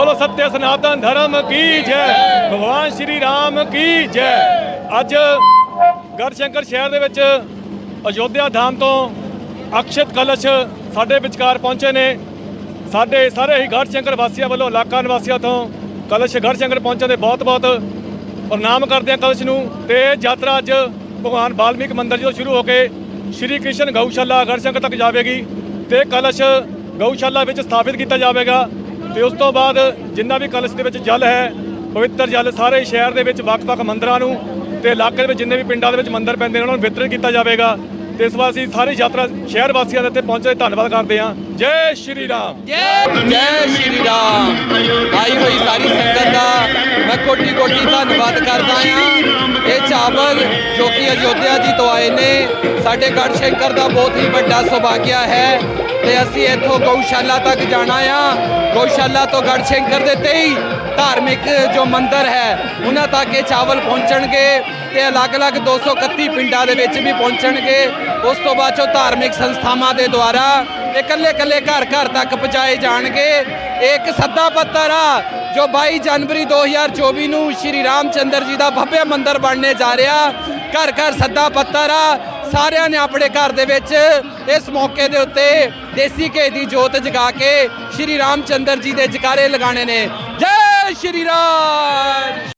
ਬੋਲੋ ਸਤਿ ਸਨਾਤਨ ਧਰਮ ਕੀ ਜੈ? ਭਗਵਾਨ ਸ਼੍ਰੀ ਰਾਮ ਕੀ ਜੈ? ਅੱਜ ਗੜਸ਼ੰਕਰ ਸ਼ਹਿਰ ਦੇ ਵਿੱਚ ਅਯੋਧਿਆ ਧਾਮ ਤੋਂ ਅਕਸ਼ਤ ਕਲਸ਼ ਸਾਡੇ ਵਿਚਕਾਰ ਪਹੁੰਚੇ ਨੇ। ਸਾਡੇ ਸਾਰੇ ਹੀ ਗੜਸ਼ੰਕਰ ਵਾਸੀਆਂ ਵੱਲੋਂ ਇਲਾਕਾ ਨਿਵਾਸੀਆਂ ਤੋਂ ਕਲਸ਼ ਗੜਸ਼ੰਕਰ ਪਹੁੰਚਣ ਦੇ ਬਹੁਤ-ਬਹੁਤ ਪ੍ਰਣਾਮ ਕਰਦੇ ਹਾਂ ਕਲਸ਼ ਨੂੰ ਤੇ ਇਹ ਯਾਤਰਾ ਅੱਜ ਭਗਵਾਨ ਵਾਲਮੀਕ ਮੰਦਿਰ ਜੀ ਤੋਂ ਸ਼ੁਰੂ ਹੋ ਕੇ ਸ਼੍ਰੀ ਕ੍ਰਿਸ਼ਨ ਗਊਸ਼ਾਲਾ ਗੜਸ਼ੰਕਰ ਤੱਕ ਜਾਵੇਗੀ ਤੇ ਕਲਸ਼ ਗਊਸ਼ਾਲਾ ਵਿੱਚ ਸਥਾਪਿਤ ਕੀਤਾ ਜਾਵੇਗਾ। ਤੇ ਉਸ ਤੋਂ ਬਾਅਦ ਜਿੰਨਾ ਵੀ ਕਲਸ਼ ਦੇ ਵਿੱਚ ਜਲ ਹੈ, ਪਵਿੱਤਰ ਜਲ ਸਾਰੇ ਸ਼ਹਿਰ ਦੇ ਵਿੱਚ ਵੱਖ-ਵੱਖ ਮੰਦਰਾਂ ਨੂੰ ਤੇ ਇਲਾਕੇ ਦੇ ਵਿੱਚ ਜਿੰਨੇ ਵੀ ਪਿੰਡਾਂ ਦੇ ਵਿੱਚ ਮੰਦਰ ਪੈਂਦੇ ਨੇ, ਉਹਨਾਂ ਨੂੰ ਵਿਤਰਿਤ ਕੀਤਾ ਜਾਵੇਗਾ। ਤੇ ਇਸ ਵਾਰ ਅਸੀਂ ਸਾਰੀ ਯਾਤਰਾ ਸ਼ਹਿਰ ਵਾਸੀਆਂ ਦੇ ਇੱਥੇ ਪਹੁੰਚੇ ਧੰਨਵਾਦ ਕਰਦੇ ਹਾਂ। ਜੈ ਸ਼੍ਰੀ ਰਾਮ। ਜੈ ਜੈ ਸ਼੍ਰੀ ਰਾਮ। ਆਈ ਹੋਈ ਸਾਰੀ ਸੰਗਤ ਦਾ ਮੈਂ ਕੋਟੀ ਕੋਟੀ ਧੰਨਵਾਦ ਕਰਦਾ ਹਾਂ। ਇਹ ਚਾਵਲ ਜੋ ਕਿ ਅਯੋਧਿਆ ਜੀ ਤੋਂ ਆਏ ਨੇ, ਸਾਡੇ ਗੜ ਸ਼ੰਕਰ ਦਾ ਬਹੁਤ ਹੀ ਵੱਡਾ ਸੁਭਾਗਿਆ ਹੈ। ਤੇ ਅਸੀਂ ਇੱਥੋਂ ਗਊਸ਼ਾਲਾ ਤੱਕ ਜਾਣਾ ਆ। ਗਊਸ਼ਾਲਾ ਤੋਂ ਗੜ ਸ਼ੰਕਰ ਦੇ 23 ਧਾਰਮਿਕ ਜੋ ਮੰਦਰ ਹੈ, ਉਹਨਾਂ ਤੱਕ ਇਹ ਚਾਵਲ ਪਹੁੰਚਣਗੇ ਤੇ ਅਲੱਗ-ਅਲੱਗ 231 ਪਿੰਡਾਂ ਦੇ ਵਿੱਚ ਵੀ ਪਹੁੰਚਣਗੇ। ਉਸ ਤੋਂ ਬਾਅਦ ਚੋਂ ਧਾਰਮਿਕ ਸੰਸਥਾਵਾਂ ਦੇ ਦੁਆਰਾ ਇਹ ਕੱਲੇ-ਕੱਲੇ ਘਰ-ਘਰ ਤੱਕ ਪਹੁੰਚਾਏ ਜਾਣਗੇ। ਇਹ ਇੱਕ ਸੱਦਾ ਪੱਤਰ ਆ, ਜੋ 22 ਜਨਵਰੀ 2024 ਨੂੰ ਸ਼੍ਰੀ ਰਾਮਚੰਦਰ ਜੀ ਦਾ ਭਵਯ ਮੰਦਿਰ ਬਣਨੇ ਜਾ ਰਿਹਾ। ਘਰ-ਘਰ ਸੱਦਾ ਪੱਤਰ ਆ ਸਾਰਿਆਂ ਨੇ ਆਪਣੇ ਘਰ ਦੇ ਵਿੱਚ ਇਸ ਮੌਕੇ ਦੇ ਉੱਤੇ ਦੇਸੀ ਘੇ ਦੀ ਜੋਤ ਜਗਾ ਕੇ ਸ਼੍ਰੀ ਰਾਮਚੰਦਰ ਜੀ ਦੇ ਜਕਾਰੇ ਲਗਾਣੇ ਨੇ। ਜੈ ਸ਼੍ਰੀ ਰਾਮ!